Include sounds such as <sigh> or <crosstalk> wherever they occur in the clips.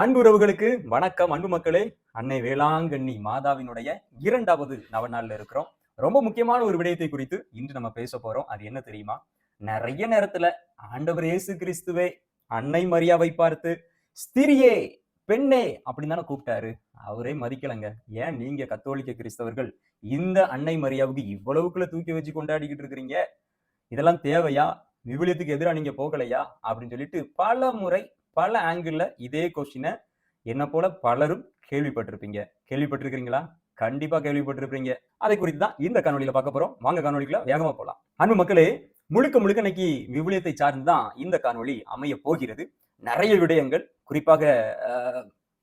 அன்புறவுகளுக்கு வணக்கம். அன்பு மக்களே அன்னை வேளாங்கண்ணி மாதாவினுடைய இரண்டாவது நவநாளில் இருக்கிறோம். ரொம்ப முக்கியமான ஒரு விடயத்தை குறித்து இன்று நம்ம பேச போறோம். அது என்ன தெரியுமா? நிறைய நேரத்துல ஆண்டவர் இயேசு கிறிஸ்துவே அன்னை மரியாவை பார்த்து ஸ்திரியே பெண்ணே அப்படின்னு தானே கூப்பிட்டாரு. அவரே மதிக்கலங்க. ஏன் நீங்க கத்தோலிக்க கிறிஸ்தவர்கள் இந்த அன்னை மரியாவுக்கு இவ்வளவுக்குள்ள தூக்கி வச்சு கொண்டாடிக்கிட்டு இருக்கிறீங்க? இதெல்லாம் தேவையா? விவிலியத்துக்கு எதிராக நீங்க போகலையா? அப்படின்னு சொல்லிட்டு பல முறை பல ஆங்கிளில் இதே கொஸ்டினை என்னை போல பலரும் கேள்விப்பட்டிருப்பீங்க. கேள்விப்பட்டிருக்கிறீங்களா? கண்டிப்பா கேள்விப்பட்டிருப்பீங்க. அதை குறித்து தான் இந்த காணொலியில பார்க்க போறோம். வாங்க காணொலிக்குள்ள வேகமா போலாம். அன்பு மக்களே முழுக்க முழுக்க இன்னைக்கு விவிலியத்தை சார்ந்து தான் இந்த காணொலி அமைய போகிறது. நிறைய விடயங்கள் குறிப்பாக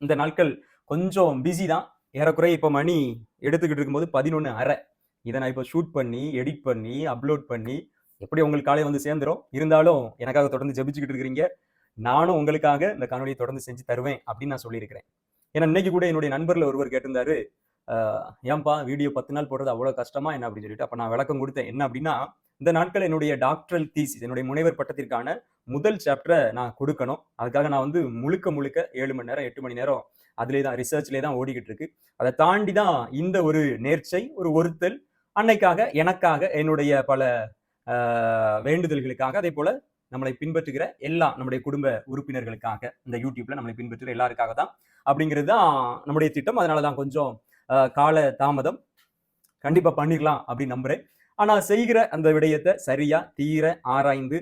இந்த நாட்கள் கொஞ்சம் பிஸி தான். ஏறக்குறைய இப்போ மணி எடுத்துக்கிட்டு இருக்கும்போது பதினொன்று அரை இதை நான் இப்போ ஷூட் பண்ணி எடிட் பண்ணி அப்லோட் பண்ணி எப்படி உங்களுக்கு காலையில் வந்து சேர்ந்துரும்? இருந்தாலும் எனக்காக தொடர்ந்து ஜெபிச்சுக்கிட்டு இருக்கிறீங்க. நானும் உங்களுக்காக இந்த காணொலியை தொடர்ந்து செஞ்சு தருவேன் அப்படின்னு நான் சொல்லியிருக்கிறேன். ஏன்னா இன்னைக்கு கூட என்னுடைய நண்பர்ல ஒருவர் கேட்டிருந்தாரு "ஆஹ், ஏன்பா வீடியோ பத்து நாள் போடுறது அவ்வளோ கஷ்டமா? என்ன? அப்படின்னு சொல்லிட்டு. அப்போ நான் விளக்கம் கொடுத்தேன். என்ன அப்படின்னா இந்த நாட்கள் என்னுடைய டாக்டரல் தீசிஸ் என்னுடைய முனைவர் பட்டத்திற்கான முதல் சாப்டரை நான் கொடுக்கணும். அதுக்காக நான் வந்து முழுக்க முழுக்க ஏழு மணி நேரம் எட்டு மணி நேரம் அதிலே தான் ரிசர்ச்லேயே தான் ஓடிக்கிட்டு இருக்கு. அதை தாண்டி தான் இந்த ஒரு நேர்ச்சை ஒரு ஒருத்தல் அன்னைக்காக எனக்காக என்னுடைய பல வேண்டுதல்களுக்காக அதே போல நம்மளை பின்பற்றுகிற எல்லா நம்முடைய குடும்ப உறுப்பினர்களுக்காக இந்த யூடியூப்ல நம்மளை பின்பற்றுகிற எல்லாருக்காக தான் அப்படிங்கிறது தான் நம்முடைய திட்டம். அதனால தான் கொஞ்சம் ஆஹ், கால தாமதம் கண்டிப்பா பண்ணிடலாம் அப்படின்னு நம்புறேன். ஆனால் செய்கிற அந்த விடயத்தை சரியா தீர ஆராய்ந்து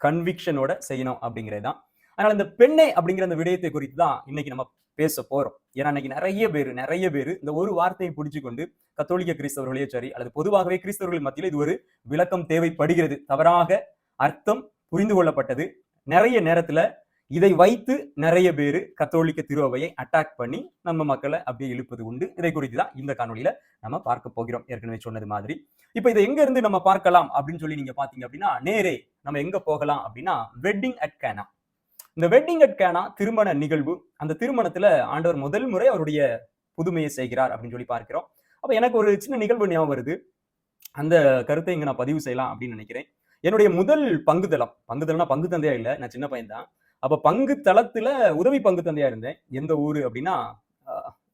கன்விக்ஷனோட செய்யணும் அப்படிங்கிறது தான். அதனால இந்த பெண்ணை அப்படிங்கிற அந்த விடயத்தை குறித்து தான் இன்னைக்கு நம்ம பேச போறோம். ஏன்னா இன்னைக்கு நிறைய பேர் நிறைய பேர் இந்த ஒரு வார்த்தையை பிடிச்சு கொண்டு கத்தோலிக்க கிறிஸ்தவர்களையோ சரி அல்லது பொதுவாகவே கிறிஸ்தவர்கள் மத்தியில் இது ஒரு விளக்கம் தேவைப்படுகிறது. தவறாக அர்த்தம் புரிந்து கொள்ளப்பட்டது. நிறைய நேரத்துல இதை வைத்து நிறைய பேர் கத்தோலிக்க திருவையை அட்டாக் பண்ணி நம்ம மக்களை அப்படியே இழுப்பது உண்டு. இதை குறித்து தான் இந்த காணொலியில நம்ம பார்க்க போகிறோம். ஏற்கனவே சொன்னது மாதிரி. இப்போ இதை எங்க இருந்து நம்ம பார்க்கலாம் அப்படின்னு சொல்லி நீங்க பாத்தீங்க அப்படின்னா நேரே நம்ம எங்க போகலாம் அப்படின்னா வெட்டிங் அட் கேனா இந்த வெட்டிங் அட் கேனா திருமண நிகழ்வு அந்த திருமணத்துல ஆண்டவர் முதல் முறை அவருடைய புதுமையை செய்கிறார் அப்படின்னு சொல்லி பார்க்கிறோம். அப்ப எனக்கு ஒரு சின்ன நிகழ்வு ஞாபகம் வருது. அந்த கருத்தை இங்க நான் பதிவு செய்யலாம் அப்படின்னு நினைக்கிறேன். என்னுடைய முதல் பங்குதளம். பங்குதளம்னா பங்கு தந்தையா இல்லை. நான் சின்ன பையன் தான் அப்ப பங்கு தளத்துல உதவி பங்கு தந்தையா இருந்தேன். எந்த ஊரு அப்படின்னா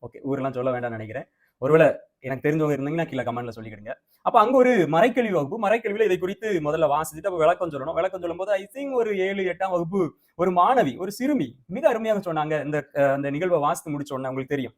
ஓகே. ஊரெல்லாம் சொல்ல வேண்டாம்னு நினைக்கிறேன். ஒருவேளை எனக்கு தெரிஞ்சவங்க இருந்தீங்கன்னா கீழே கமெண்ட்ல சொல்லிக்கிடுங்க. அப்ப அங்க ஒரு மறைக்கல்வி வகுப்பு. மறைக்கல்வியில இதை குறித்து முதல்ல வாசிச்சுட்டு அப்போ விளக்கம் சொல்லணும். விளக்கம் சொல்லும்போது ஐ திங்க் ஒரு ஏழு எட்டாம் வகுப்பு ஒரு மாணவி ஒரு சிறுமி மிக அருமையாக சொன்னாங்க. இந்த அந்த நிகழ்வை வாசித்து முடிச்ச உடனே உங்களுக்கு தெரியும்.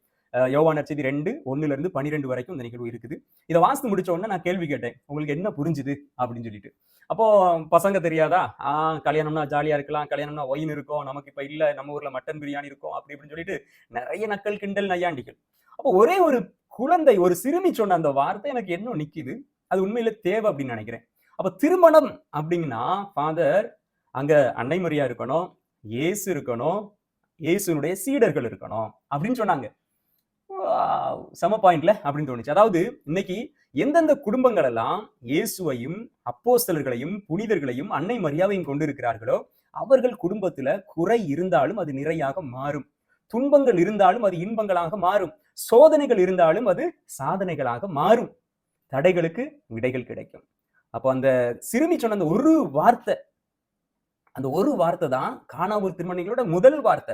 யோகா நட்சதி ரெண்டு ஒன்னுல இருந்து பன்னிரெண்டு வரைக்கும் இந்த நிகழ்வு இருக்குது. இதை வாசித்து முடிச்ச உடனே நான் கேள்வி கேட்டேன் உங்களுக்கு என்ன புரிஞ்சுது? அப்படின்னு சொல்லிட்டு. அப்போ பசங்க தெரியாதா? ஆஹ் கல்யாணம்னா ஜாலியா இருக்கலாம் கல்யாணம்னா ஒயின் இருக்கும் நமக்கு இப்ப இல்ல நம்ம ஊர்ல மட்டன் பிரியாணி இருக்கும் அப்படி இப்படின்னு சொல்லிட்டு நிறைய நக்கல் கிண்டல் நையாண்டிகள். அப்போ ஒரே ஒரு குழந்தை ஒரு சிறுமி சொன்ன அந்த வார்த்தை எனக்கு என்ன நிக்குது. அது உண்மையில தேவை அப்படின்னு நினைக்கிறேன். அப்ப திருமணம் அப்படின்னா ஃபாதர் அங்க அன்னை மரியா இருக்கணும் இயேசு இருக்கணும் இயேசுனுடைய சீடர்கள் இருக்கணும் அப்படின்னு சொன்னாங்க. சம பாயிண்ட்ல அப்படின்னு தோணுச்சு. அதாவது இன்னைக்கு எந்தெந்த குடும்பங்கள் எல்லாம் இயேசுவையும் அப்போஸ்தலர்களையும் புனிதர்களையும் அன்னை மரியாதையும் கொண்டிருக்கிறார்களோ அவர்கள் குடும்பத்துல குறை இருந்தாலும் அது நிறையாக மாறும். துன்பங்கள் இருந்தாலும் அது இன்பங்களாக மாறும். சோதனைகள் இருந்தாலும் அது சாதனைகளாக மாறும். தடைகளுக்கு விடைகள் கிடைக்கும். அப்போ அந்த சிறுமி சொன்ன அந்த ஒரு வார்த்தை அந்த ஒரு வார்த்தை தான் காணாவூர் திருமணிகளோட முதல் வார்த்தை.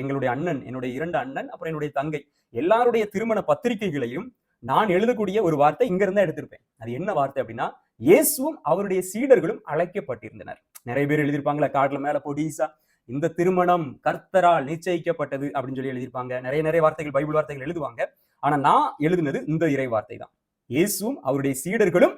எங்களுடைய அண்ணன் என்னுடைய இரண்டு அண்ணன் அப்புறம் என்னுடைய தங்கை எல்லாருடைய திருமண பத்திரிகைகளையும் நான் எழுதக்கூடிய ஒரு வார்த்தை இங்க இருந்தா எடுத்திருப்பேன். அது என்ன வார்த்தை அப்படின்னா இயேசுவும் அவருடைய சீடர்களும் அழைக்கப்பட்டிருந்தனர். நிறைய பேர் எழுதியிருப்பாங்களா கார்டுல மேல பொடிசா இந்த திருமணம் கர்த்தரால் நிச்சயிக்கப்பட்டது அப்படின்னு சொல்லி எழுதியிருப்பாங்க. நிறைய நிறைய வார்த்தைகள் பைபிள் வார்த்தைகள் எழுதுவாங்க. ஆனா நான் எழுதினது இந்த இறை வார்த்தை தான். இயேசுவும் அவருடைய சீடர்களும்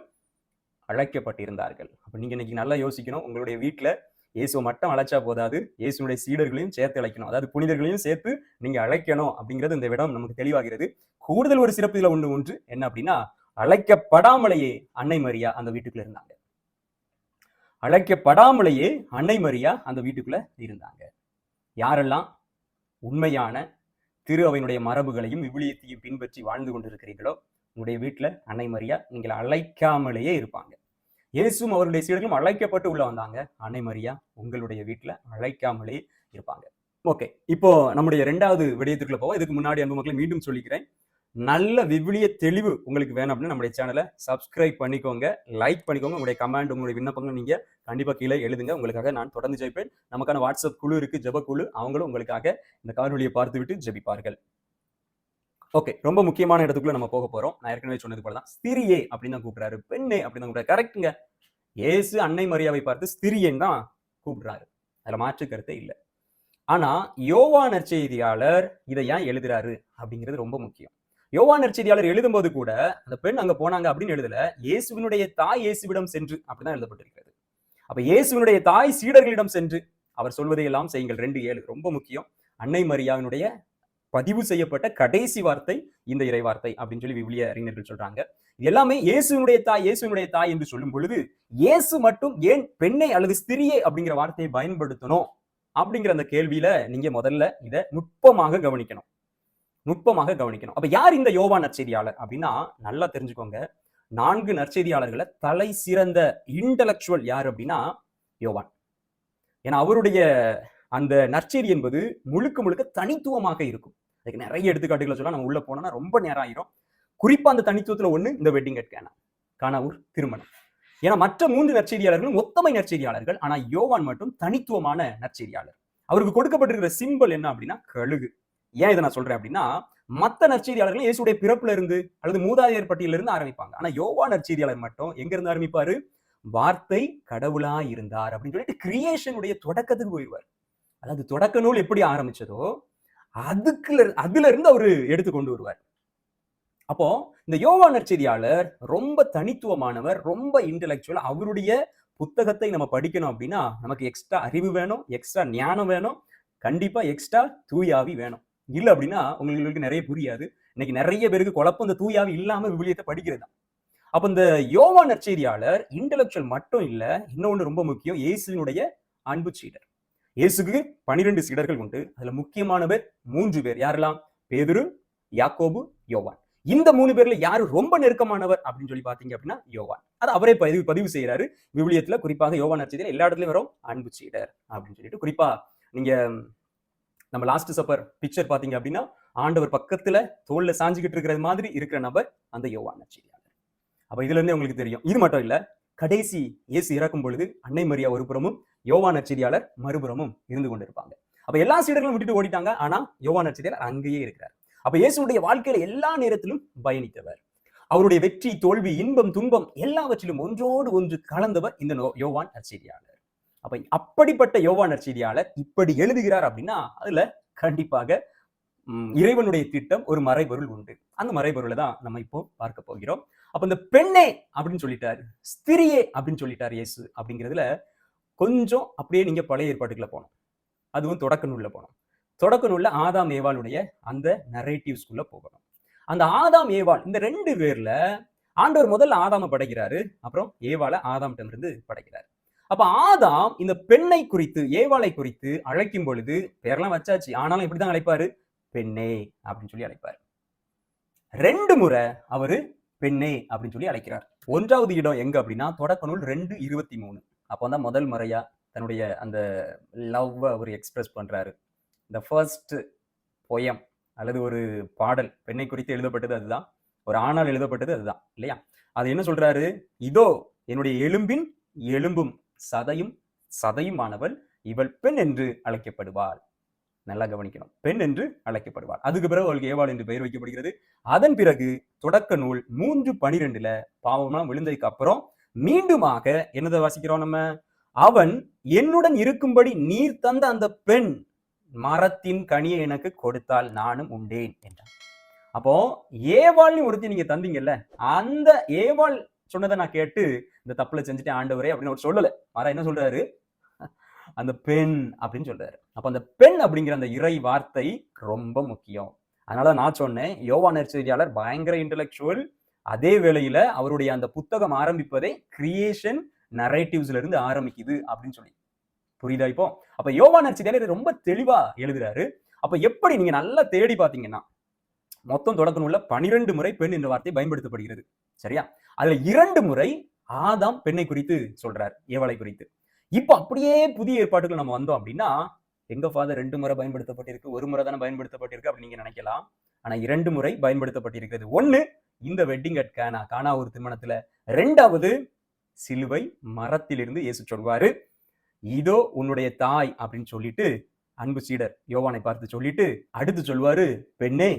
அழைக்கப்பட்டிருந்தார்கள். அப்ப நீங்க இன்னைக்கு நல்லா யோசிக்கணும் உங்களுடைய வீட்டுல இயேசுவை மட்டும் அழைச்சா போதாது இயேசுனுடைய சீடர்களையும் சேர்த்து அழைக்கணும். அதாவது புனிதர்களையும் சேர்த்து நீங்க அழைக்கணும் அப்படிங்கிறது இந்த விடம் நமக்கு தெளிவாகிறது. கூடுதல் ஒரு சிறப்பு இதில் ஒன்று ஒன்று என்ன அப்படின்னா அழைக்கப்படாமலேயே அன்னை மரியா அந்த வீட்டுக்குள்ள இருந்தாங்க. அழைக்கப்படாமலேயே அன்னை மரியா அந்த வீட்டுக்குள்ள இருந்தாங்க. யாரெல்லாம்? உண்மையான திரு அவையினுடைய மரபுகளையும் விவிலியத்தையும் பின்பற்றி வாழ்ந்து கொண்டிருக்கிறீர்களோ உங்களுடைய வீட்டுல அன்னை மரியா நீங்கள் அழைக்காமலேயே இருப்பாங்க. இயேசும் அவருடைய சீடர்களும் அழைக்கப்பட்டு உள்ள வந்தாங்க. அன்னை மரியா உங்களுடைய வீட்டில் அழைக்காமலே இருப்பாங்க. ஓகே இப்போ நம்முடைய ரெண்டாவது விடயத்துக்குள்ள போவோம். இதுக்கு முன்னாடி அன்பு மக்களை மீண்டும் சொல்லிக்கிறேன். நல்ல விவிலிய தெளிவு உங்களுக்கு வேணும் அப்படின்னா நம்முடைய சேனலை சப்ஸ்கிரைப் பண்ணிக்கோங்க லைக் பண்ணிக்கோங்க. உங்களுடைய கமெண்ட் உங்களுடைய விண்ணப்பங்கள் நீங்க கண்டிப்பாக கீழே எழுதுங்க. உங்களுக்காக நான் தொடர்ந்து ஜெயிப்பேன் நமக்கான வாட்ஸ்அப் குழு இருக்கு ஜெப குழு அவங்களும் உங்களுக்காக இந்த காணொலியை பார்த்துவிட்டு ஜெபிப்பார்கள். ஓகே ரொம்ப முக்கியமான இடத்துக்குள்ள நம்ம போக போறோம். நான் ஏற்கனவே சொன்னது போல தான் ஸ்திரியே அப்படின்னு தான் கூப்பிடுறாரு. பெண்ணே அப்படின்னு தான் கூப்பிடுறாரு. கரெக்ட்டுங்க ஏசு அன்னை மரியாவை பார்த்து ஸ்திரியன் தான் கூப்பிடுறாரு. அதுல மாற்று கருத்தே இல்லை. ஆனா யோவா நற்செய்தியாளர் இதை ஏன் எழுதுறாரு? அப்படிங்கிறது ரொம்ப முக்கியம். யோவா நற்செய்தியாளர் எழுதும்போது கூட அந்த பெண் அங்க போனாங்க அப்படின்னு எழுதல இயேசுவினுடைய தாய் இயேசுவிடம் சென்று அப்படிதான் எழுதப்பட்டிருக்கிறது. அப்ப இயேசுவினுடைய தாய் சீடர்களிடம் சென்று அவர் சொல்வதை எல்லாம் செய்யுங்கள். ரெண்டு ஏழு ரொம்ப முக்கியம். அன்னை மரியாவினுடைய பதிவு செய்யப்பட்ட கடைசி வார்த்தை இந்த இறைவார்த்தை அப்படின்னு சொல்லி விவிலிய அறிஞர்கள் சொல்றாங்க. எல்லாமே இயேசுவினுடைய தாய் இயேசுவினுடைய தாய் என்று சொல்லும் பொழுது இயேசு மட்டும் ஏன் பெண்ணை அல்லது ஸ்திரியே அப்படிங்கிற வார்த்தையை பயன்படுத்தணும்? அப்படிங்கிற அந்த கேள்வியில நீங்க முதல்ல இதை நுட்பமாக கவனிக்கணும். நுட்பமாக கவனிக்கணும். அப்ப யார் இந்த யோவா நற்செய்தியாளர் அப்படின்னா நல்லா தெரிஞ்சுக்கோங்க. நான்கு நற்செய்தியாளர்களை தலை சிறந்த இன்டலெக்சுவல் யார் அப்படின்னா யோவான். ஏன்னா அவருடைய அந்த நற்செய்தி என்பது முழுக்க முழுக்க தனித்துவமாக இருக்கும். அதுக்கு நிறைய எடுத்துக்காட்டுகளை சொல்லலாம். நம்ம உள்ள போனோம்னா ரொம்ப நேரம் ஆயிரும். குறிப்பா அந்த தனித்துவத்துல ஒண்ணு இந்த வெட்டிங் அட் கேனா. கானாவூர் திருமணம். ஏன்னா மற்ற மூன்று நற்செய்தியாளர்களும் ஒத்தமை நற்செய்தியாளர்கள். ஆனால் யோவான் மட்டும் தனித்துவமான நற்செய்தியாளர். அவருக்கு கொடுக்கப்பட்டிருக்கிற சிம்பல் என்ன அப்படின்னா கழுகு. ஏன் இதை நான் சொல்றேன் அப்படின்னா மத்த நற்செய்தியாளர்கள் இயேசுடைய பிறப்புல இருந்து அல்லது மூதாதையர் பட்டியல இருந்து ஆரம்பிப்பாங்க. ஆனா யோவா நற்செய்தியாளர் மட்டும் எங்க இருந்து ஆரம்பிப்பாரு? வார்த்தை கடவுளா இருந்தார் அப்படின்னு சொல்லிட்டு கிரியேஷனுடைய தொடக்கத்துக்கு போயிடுவார் அதாவது தொடக்க நூல் எப்படி ஆரம்பிச்சதோ அதுக்குல அதுல இருந்து அவரு எடுத்து கொண்டு வருவார். அப்போ இந்த யோவா நற்செய்தியாளர் ரொம்ப தனித்துவமானவர் ரொம்ப இன்டெலெக்சுவல் அவருடைய புத்தகத்தை நம்ம படிக்கணும் அப்படின்னா நமக்கு எக்ஸ்ட்ரா அறிவு வேணும் எக்ஸ்ட்ரா ஞானம் வேணும் கண்டிப்பா எக்ஸ்ட்ரா தூயாவி வேணும். இல்லை அப்படின்னா உங்களுக்கு நிறைய புரியாது. இன்னைக்கு நிறைய பேருக்கு குழப்பம் இந்த தூயாவி இல்லாம விவிலியத்தை படிக்கிறது தான் அப்ப இந்த யோவா நற்செய்தியாளர் இன்டெலெக்சுவல் மட்டும் இல்ல இன்னொன்னு ரொம்ப முக்கியம் இயேசுவினுடைய அன்பு சீடர். இயேசுக்கு பனிரெண்டு சீடர்கள் உண்டு. அதுல முக்கியமான பேர் மூன்று பேர். யாரெல்லாம்? பேதுரு யாக்கோபு யோவான். இந்த மூணு பேர்ல யாரு ரொம்ப நெருக்கமானவர் அப்படின்னு சொல்லி பாத்தீங்க அப்படின்னா யோவான். அது அவரே பதிவு பதிவு செய்யறாரு விவிலியத்துல குறிப்பாக யோவான் நற்செய்தியில எல்லா இடத்துலயும் வரும் அன்பு சீடர் அப்படின்னு சொல்லிட்டு. குறிப்பா நீங்க நம்ம லாஸ்ட் சப்பர் பிக்சர் பாத்தீங்க அப்படின்னா ஆண்டவர் பக்கத்துல தோல்ல சாஞ்சுக்கிட்டு இருக்கிற மாதிரி இருக்கிற நபர் அந்த யோவான் நற்செய்தியாளர். அப்ப இதுல இருந்தே உங்களுக்கு தெரியும். இது மட்டும் இல்ல கடைசி இயேசு இறக்கும் பொழுது அன்னை மரியா ஒரு புறமும் யோவா நற்செய்தியாளர் மறுபுறமும் இருந்து கொண்டிருப்பாங்க. அப்ப எல்லா சீடர்களும் விட்டுட்டு ஓடிட்டாங்க. ஆனா யோவா நற்செய்தியாளர் அங்கேயே இருக்கிறார். அப்ப இயேசுடைய வாழ்க்கையில எல்லா நேரத்திலும் பயணித்தவர். அவருடைய வெற்றி தோல்வி இன்பம் துன்பம் எல்லாவற்றிலும் ஒன்றோடு ஒன்று கலந்தவர் இந்த யோவான் நற்செய்தியாளர். அப்ப அப்படிப்பட்ட யோவான் நற்செய்தியாளர் இப்படி எழுதுகிறார் அப்படின்னா அதுல கண்டிப்பாக இறைவனுடைய திட்டம் ஒரு மறைபொருள் உண்டு. அந்த மறைபொருளை தான் நம்ம இப்போ பார்க்க போகிறோம். அப்ப இந்த பெண்ணே அப்படின்னு சொல்லிட்டாரு ஸ்திரியே அப்படின்னு சொல்லிட்டாரு இயேசு அப்படிங்கிறதுல கொஞ்சம் அப்படியே நீங்க பழைய ஏற்பாட்டுக்குள்ள போகணும். அதுவும் தொடக்க நூல்ல போகணும். தொடக்க நூல்ல ஆதாம் ஏவாளுடைய அந்த நரேட்டிவ்ஸ்குள்ள போகணும். அந்த ஆதாம் ஏவாள் இந்த ரெண்டு பேர்ல ஆண்டவர் முதல்ல ஆதாம படைக்கிறாரு அப்புறம் ஏவாளை ஆதாம்கிட்ட இருந்து படைக்கிறாரு. அப்ப ஆதாம் இந்த பெண்ணை குறித்து ஏவாளை குறித்து அழைக்கும் பொழுது பேரெல்லாம் வச்சாச்சு. ஆனாலும் இப்படிதான் அழைப்பாரு? பெண்ணே அப்படின்னு சொல்லி அழைப்பாரு. ரெண்டு முறை அவரு பெண்ணே அப்படின்னு சொல்லி அழைக்கிறார். ஒன்றாவது இடம் எங்க அப்படின்னா தொடக்க நூல் ரெண்டு இருபத்தி மூணு. அப்போ தான் முதல் முறையா தன்னுடைய அந்த லவ்வை அவர் எக்ஸ்பிரஸ் பண்றாரு. இந்த ஃபர்ஸ்ட் பொயம் அல்லது ஒரு பாடல் பெண்ணை குறித்து எழுதப்பட்டது அதுதான். ஒரு ஆணால் எழுதப்பட்டது அதுதான் இல்லையா? அது என்ன சொல்றாரு? இதோ என்னுடைய எலும்பின் எலும்பும் சதையும் சதையுமானவள் இவள் பெண் என்று அழைக்கப்படுவாள். நல்லா கவனிக்கணும். பெண் என்று அழைக்கப்படுவாள். அதுக்கு பிறகு அவளுக்கு ஏவாள் என்று பெயர் வைக்கப்படுகிறது. அதன் பிறகு தொடக்க நூல் மூன்று பனிரெண்டுல பாவம்லாம் விழுந்ததுக்கு அப்புறம் மீண்டுமாக என்னதை வாசிக்கிறோம் நம்ம? அவன் என்னுடன் இருக்கும்படி நீர் தந்த அந்த பெண் மரத்தின் கனியை எனக்கு கொடுத்தால் நானும் உண்டேன் என்றான். அப்போ ஏவாள்னு ஒருத்தி நீங்க தந்தீங்கல்ல அந்த ஏவாள் சொன்னதை நான் கேட்டு இந்த தப்புல செஞ்சுட்டேன் ஆண்டவரே அப்படின்னு அவர் சொல்லல. மரம் என்ன சொல்றாரு? அந்த பெண் அப்படின்னு சொல்றாரு. அப்ப அந்த பெண் அப்படிங்கிற அந்த இறை வார்த்தை ரொம்ப முக்கியம். அதனால நான் சொன்னேன் யோவா நற்செய்தியாளர் பயங்கர இன்டலெக்சுவல் அதே வேளையில அவருடைய அந்த புத்தகம் ஆரம்பிப்பதே கிரியேஷன் நரேட்டிவ்ஸ்ல இருந்து ஆரம்பிக்குது அப்படின்னு சொல்லி. புரியுதா இப்போ? அப்ப யோவா நற்செய்தியாளர் ரொம்ப தெளிவா எழுதுறாரு. அப்ப எப்படி நீங்க நல்லா தேடி பாத்தீங்கன்னா மொத்தம் தொடக்க நூல்ல பனிரெண்டு முறை பெண் என்ற வார்த்தை பயன்படுத்தப்படுகிறது. சரியா? அதுல இரண்டு முறை ஆதாம் பெண்ணை குறித்து சொல்றார் ஏவலை குறித்து. இப்போ அப்படியே புதிய ஏற்பாட்டுக்கு நம்ம வந்தோம் அப்படின்னா எங்க ஃபாதர் ரெண்டு முறை பயன்படுத்தப்பட்டிருக்கு ஒரு முறை தானே பயன்படுத்தப்பட்டிருக்கு அப்படின்னு நீங்க நினைக்கலாம். ஆனா இரண்டு முறை பயன்படுத்தப்பட்டிருக்கிறது. ஒண்ணு இந்த வெட்டிங் அட் கானா கானா ஒரு திருமணத்துல. ரெண்டாவது சிலுவை மரத்திலிருந்து இயேசு சொல்வாரு இதோ உன்னுடைய தாய் அப்படின்னு சொல்லிட்டு அன்பு சீடர் யோவானை பார்த்து சொல்லிட்டு அடுத்து சொல்வாரு பெண்ணே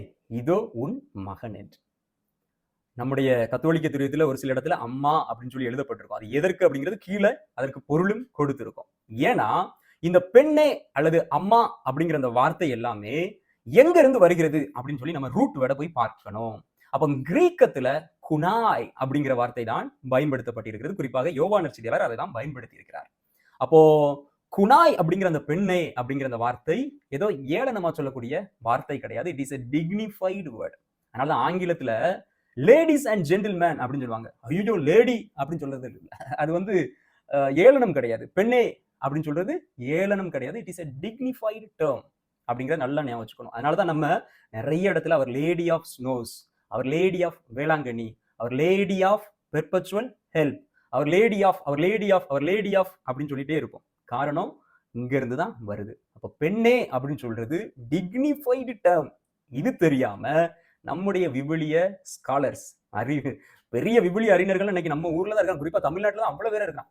இதோ உன் மகன் என்று. நம்முடைய கத்தோலிக்க துரியத்துல ஒரு சில இடத்துல அம்மா அப்படின்னு சொல்லி எழுதப்பட்டிருக்கும். அது எதற்கு அப்படிங்கிறது கீழே அதற்கு பொருளும் கொடுத்திருக்கும். ஏன்னா இந்த பெண்ணே அல்லது அம்மா அப்படிங்கிற அந்த வார்த்தை எல்லாமே எங்க இருந்து வருகிறது அப்படின்னு சொல்லி நம்ம ரூட் வேட போய் பார்க்கணும். அப்ப கிரீக்கத்துல குனாய் அப்படிங்கிற வார்த்தை தான் பயன்படுத்தப்பட்டிருக்கிறது. குறிப்பாக யோவானர் செய்தியாளர் அதை தான் பயன்படுத்தி இருக்கிறார் அப்போ குனாய் அப்படிங்கிற அந்த பெண்ணே அப்படிங்கிற அந்த வார்த்தை ஏதோ ஏளனமா சொல்லக்கூடிய வார்த்தை கிடையாது. It is a dignified word அதனால ஆங்கிலத்துல லேடிஸ் அண்ட் ஜென்டில்மேன் அப்படின்னு சொல்லுவாங்க. ஐயோ லேடி அப்படின்னு சொல்றது இல்லை. அது வந்து ஏளனம் கிடையாது. பெண்ணே அப்படின்னு சொல்றது ஏளனம் கிடையாது. It is a dignified term அப்படிங்கிறத நல்லா ஞாபகம் வச்சுக்கணும். அதனால தான் நம்ம நிறைய இடத்துல our lady of snows our lady of Velankanni our lady of perpetual help our lady of our lady of our lady of அப்படின்னு சொல்லிட்டே இருப்போம். காரணம் இங்கேருந்து தான் வருது. அப்போ பெண்ணே அப்படின்னு சொல்றது டிக்னிஃபைடு டேர்ம் இது தெரியாம நம்முடைய விவிலிய ஸ்காலர்ஸ் அறிவு பெரிய விவிலிய அறிஞர்கள் இன்னைக்கு நம்ம ஊர்ல தான் இருக்காங்க. குறிப்பா தமிழ்நாட்டுல தான் அவ்வளவு பேர் இருக்கான்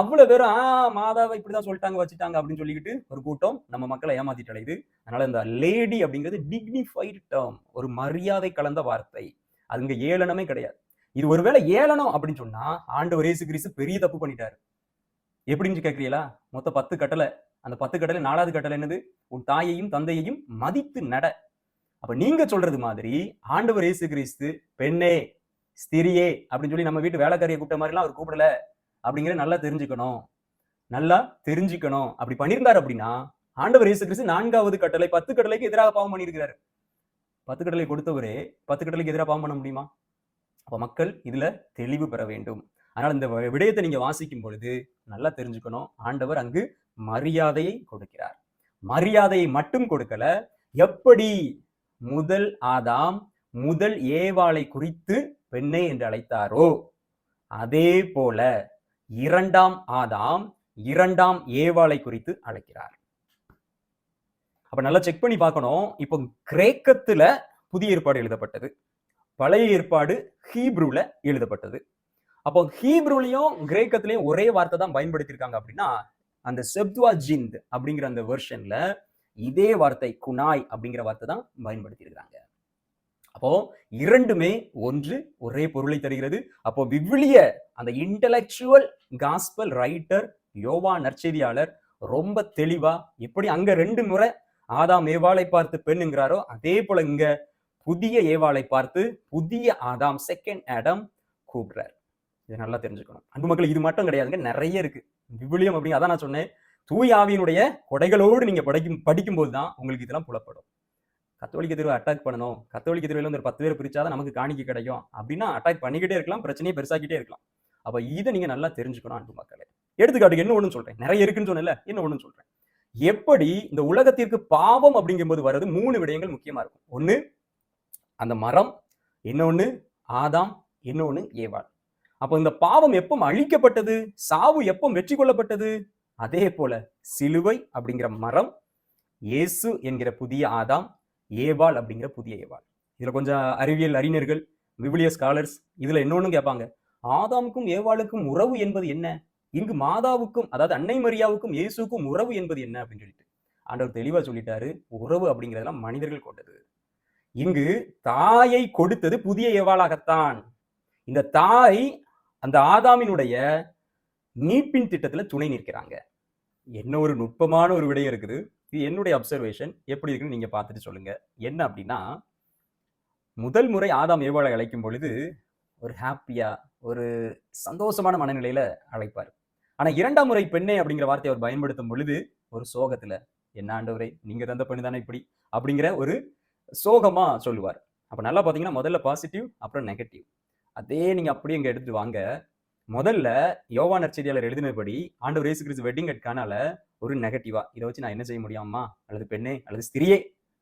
அவ்வளவு பேரும் ஆ மாதாவை இப்படிதான் சொல்லிட்டாங்க வச்சுட்டாங்க அப்படின்னு சொல்லிக்கிட்டு ஒரு கூட்டம் நம்ம மக்களை ஏமாத்திட்டு அலையுது. அதனால இந்த லேடி அப்படிங்கிறது டிக்னிஃபைடு டேர்ம் ஒரு மரியாதை கலந்த வார்த்தை. அது இங்க ஏளனமே கிடையாது. இது ஒருவேளை ஏளனம் அப்படின்னு சொன்னா ஆண்டவர் இயேசு கிறிஸ்து பெரிய தப்பு பண்ணிட்டாரு. எப்படின்னு கேட்கறீங்களா மொத்த பத்து கட்டளை. அந்த பத்து கட்டளை நாலாவது கட்டளை என்னது? உன் தாயையும் தந்தையையும் மதித்து நட. அப்ப நீங்க சொல்றது மாதிரி ஆண்டவர் இயேசு கிறிஸ்து பெண்ணே ஸ்திரியே அப்படின்னு சொல்லி நம்ம வீட்டு வேலைக்காரியை கூப்பிட்ட மாதிரிலாம் அவர் கூப்பிடல அப்படிங்கிறத நல்லா தெரிஞ்சுக்கணும். நல்லா தெரிஞ்சுக்கணும். அப்படி பண்ணியிருந்தார் அப்படின்னா ஆண்டவர் இயேசு கிறிஸ்து நான்காவது கட்டளை பத்து கட்டளைக்கு எதிராக பாவம் பண்ணியிருக்கிறாரு. பத்து கட்டளை கொடுத்தவரே பத்து கட்டளைக்கு எதிராக பாவம் பண்ண முடியுமா? அப்ப மக்கள் இதுல தெளிவு பெற வேண்டும். அதனால இந்த வி- விடயத்தை நீங்க வாசிக்கும் பொழுது நல்லா தெரிஞ்சுக்கணும். ஆண்டவர் அங்கு மரியாதையை கொடுக்கிறார். மரியாதையை மட்டும் கொடுக்கல எப்படி முதல் ஆதாம் முதல் ஏவாளை குறித்து பெண்ணை என்று அழைத்தாரோ? அதே போல இரண்டாம் ஆதாம் இரண்டாம் ஏவாளை குறித்து அழைக்கிறார். அப்ப நல்லா செக் பண்ணி பார்க்கணும். இப்போ கிரேக்கத்துல புதிய ஏற்பாடு எழுதப்பட்டது. பழைய ஏற்பாடு ஹீப்ரூல எழுதப்பட்டது. அப்போ ஹீப்ரூலையும் கிரேக்கத்திலையும் ஒரே வார்த்தை தான் பயன்படுத்தியிருக்காங்க அப்படின்னா அந்த செப்துவா ஜிந்த் அப்படிங்கிற அந்த வெர்ஷன்ல இதே வார்த்தை குனாய் அப்படிங்கிற வார்த்தை தான் பயன்படுத்தியிருக்காங்க அப்போ இரண்டுமே ஒன்று ஒரே பொருளை தருகிறது. அப்போ விவிலிய அந்த இன்டலெக்சுவல் காஸ்பல் ரைட்டர் யோவா நற்செய்தியாளர் ரொம்ப தெளிவா எப்படி அங்க ரெண்டு முறை ஆதாம் ஏவாளை பார்த்து பெண்ணுங்கிறாரோ அதே போல இங்க புதிய ஏவாளை பார்த்து புதிய ஆதாம் செகண்ட் ஆடம் கூப்பிடுறார். இதை நல்லா தெரிஞ்சுக்கணும். அன்பு மக்கள் இது மட்டும் கிடையாதுங்க. நிறைய இருக்கு. விவிலியம் அப்படிங்க அதான் நான் சொன்னேன். தூயாவியினுடைய கொடைகளோடு நீங்க படிக்கும் படிக்கும்போது தான் உங்களுக்கு இதெல்லாம் புலப்படும். கத்தோலிக்க தெருவை அட்டாக் பண்ணணும். கத்தோலிக்க தெருவில் வந்து ஒரு பத்து பேர் பிரிச்சாதான் நமக்கு காணிக்கை கிடைக்கும். அப்படின்னா அட்டாக் பண்ணிக்கிட்டே இருக்கலாம் பிரச்சனையை பெருசாக்கிட்டே இருக்கலாம். அப்ப இதை நீங்க நல்லா தெரிஞ்சுக்கணும் அன்பு மக்களே. எடுத்துக்காட்டுக்கு என்ன ஒண்ணு சொல்றேன். நிறைய இருக்குன்னு சொன்னேன்ல என்ன ஒண்ணு சொல்றேன். எப்படி இந்த உலகத்திற்கு பாவம் அப்படிங்கும்போது வர்றது மூணு விடயங்கள் முக்கியமா இருக்கும். ஒண்ணு அந்த மரம் இன்னொன்னு ஆதாம் இன்னொன்னு ஏவாள். அப்போ இந்த பாவம் எப்போ அழிக்கப்பட்டது? சாவு எப்போ வெற்றி கொள்ளப்பட்டது? அதே போல சிலுவை அப்படிங்கிற மரம் இயேசு என்கிற புதிய ஆதாம் ஏவாள் அப்படிங்கிற புதிய ஏவாள் இதில் கொஞ்சம் அறிவியல் அறிஞர்கள் விவிலிய ஸ்காலர்ஸ் இதில் இன்னொன்னு கேட்பாங்க. ஆதாமுக்கும் ஏவாளுக்கும் உறவு என்பது என்ன? இங்கு மாதாவுக்கும் அதாவது அன்னை மரியாவுக்கும் இயேசுக்கும் உறவு என்பது என்ன அப்படின்னு சொல்லிட்டு. ஆண்டவர் தெளிவாக சொல்லிட்டாரு உறவு அப்படிங்கிறதெல்லாம் மனிதர்கள் கொண்டது. இங்கு தாயை கொடுத்தது புதிய ஏவாளாகத்தான். இந்த தாய் அந்த ஆதாமினுடைய மீட்பின் திட்டத்தில் துணை நிற்கிறாங்க. என்ன ஒரு நுட்பமான ஒரு விடயம் இருக்குது. இது என்னுடைய அப்சர்வேஷன் எப்படி இருக்குன்னு நீங்கள் பார்த்துட்டு சொல்லுங்கள் என்ன அப்படின்னா முதல் முறை ஆதாம் ஏவாளை அழைக்கும் பொழுது ஒரு ஹாப்பியாக ஒரு சந்தோஷமான மனநிலையில் அழைப்பார். ஆனால் இரண்டாம் முறை பெண்ணே அப்படிங்கிற வார்த்தையை அவர் பயன்படுத்தும் பொழுது ஒரு சோகத்தில் என்ன ஆண்டவரை நீங்கள் தந்த பெண்ணு தானே இப்படி? அப்படிங்கிற ஒரு சோகமாக சொல்லுவார். அப்போ நல்லா பார்த்தீங்கன்னா முதல்ல பாசிட்டிவ் அப்புறம் நெகட்டிவ் அதே நீங்கள் அப்படியே இங்கே எடுத்து வாங்க. முதல்ல யோவா நற்செய்தியாளர் எழுதினபடி ஆண்டவர் இயேசு கிறிஸ்து வெட்டிங் கட்கானால ஒரு நெகட்டிவா இதை வச்சு நான் என்ன செய்ய முடியாமா? அல்லது பெண்ணே அல்லது ஸ்திரியே?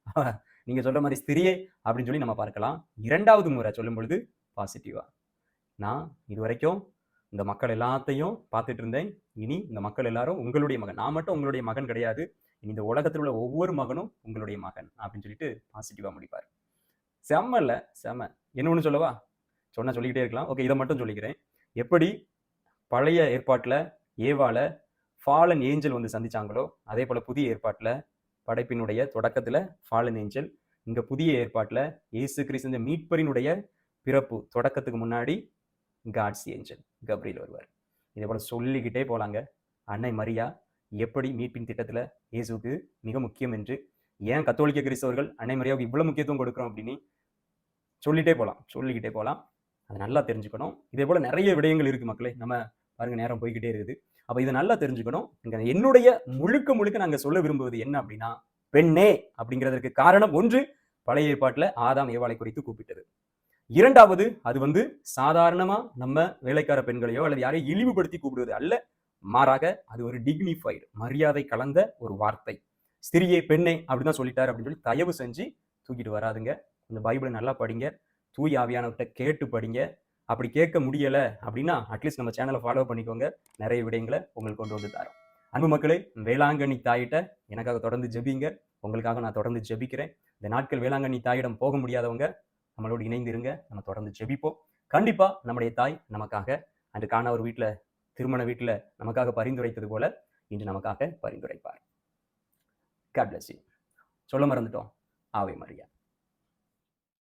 <laughs> நீங்க சொல்ற மாதிரி ஸ்திரியே அப்படின்னு சொல்லி நம்ம பார்க்கலாம். இரண்டாவது முறை சொல்லும் பொழுது பாசிட்டிவா நான் இது வரைக்கும் இந்த மக்கள் எல்லாத்தையும் பார்த்துட்டு இருந்தேன். இனி இந்த மக்கள் எல்லாரும் உங்களுடைய மகன். நான் மட்டும் உங்களுடைய மகன் கிடையாது. இனி இந்த உலகத்தில் உள்ள ஒவ்வொரு மகனும் உங்களுடைய மகன் அப்படின்னு சொல்லிட்டு பாசிட்டிவா முடிப்பார். செம்ம இல்லை செம்ம. என்ன ஒன்று சொல்லவா? சொன்னா சொல்லிக்கிட்டே இருக்கலாம். ஓகே இதை மட்டும் சொல்லிக்கிறேன். எப்படி பழைய ஏற்பாட்டில் ஏவால ஃபாலன் ஏஞ்சல் வந்து சந்திச்சாங்களோ அதே போல் புதிய ஏற்பாட்டில் படைப்பினுடைய தொடக்கத்தில் ஃபாலன் ஏஞ்சல் இங்கே புதிய ஏற்பாட்டில் இயேசு கிறிஸ்து மீட்பரினுடைய பிறப்பு தொடக்கத்துக்கு முன்னாடி காட்ஸ் ஏஞ்சல் கபரியில் வருவார். இதே போல் சொல்லிக்கிட்டே போகலாங்க அன்னை மரியா எப்படி மீட்பின் திட்டத்தில் இயேசுக்கு மிக முக்கியம் என்று ஏன் கத்தோலிக்க கிறிஸ்தவர்கள் அன்னை மரியாவுக்கு இவ்வளோ முக்கியத்துவம் கொடுக்குறோம் அப்படின்னு சொல்லிகிட்டே போகலாம் சொல்லிக்கிட்டே போகலாம் அதை நல்லா தெரிஞ்சுக்கணும். இதே போல் நிறைய விடயங்கள் இருக்குது மக்களே. நம்ம பாருங்க நேரம் போய்கிட்டே இருக்குது. அப்போ இதை நல்லா தெரிஞ்சுக்கணும். இங்கே என்னுடைய முழுக்க முழுக்க நாங்கள் சொல்ல விரும்புவது என்ன அப்படின்னா பெண்ணே அப்படிங்கிறதுக்கு காரணம் ஒன்று பழைய ஏற்பாட்டில் ஆதாம் ஏவாளை குறித்து கூப்பிட்டது. இரண்டாவது அது வந்து சாதாரணமாக நம்ம வேலைக்கார பெண்களையோ அல்லது யாரையும் இழிவுபடுத்தி கூப்பிடுவது அல்ல. மாறாக அது ஒரு டிக்னிஃபைடு மரியாதை கலந்த ஒரு வார்த்தை. ஸ்திரியே பெண்ணே அப்படின்னு தான் சொல்லிட்டாரு அப்படின்னு சொல்லி தயவு செஞ்சு தூக்கிட்டு வராதுங்க. இந்த பைபிளை நல்லா படிங்க. தூய் ஆவியானவர்கிட்ட கேட்டு படிங்க. அப்படி கேட்க முடியல அப்படின்னா அட்லீஸ்ட் நம்ம சேனலை ஃபாலோ பண்ணிக்கோங்க. நிறைய விடயங்களை உங்களுக்கு கொண்டு வந்து தரோம். அன்பு மக்களே வேளாங்கண்ணி தாயிட்ட எனக்காக தொடர்ந்து ஜெபிங்க. உங்களுக்காக நான் தொடர்ந்து ஜெபிக்கிறேன். இந்த நாட்கள் வேளாங்கண்ணி தாயிடம் போக முடியாதவங்க நம்மளோடு இணைந்து இருங்க நம்ம தொடர்ந்து ஜெபிப்போம். கண்டிப்பாக நம்முடைய தாய் நமக்காக அன்று காண ஒரு வீட்டில் திருமண வீட்டில் நமக்காக பரிந்துரைத்தது போல இன்று நமக்காக பரிந்துரைப்பார். காட் பிளஸ் சொல்ல மறந்துட்டோம். ஆவை மரியா.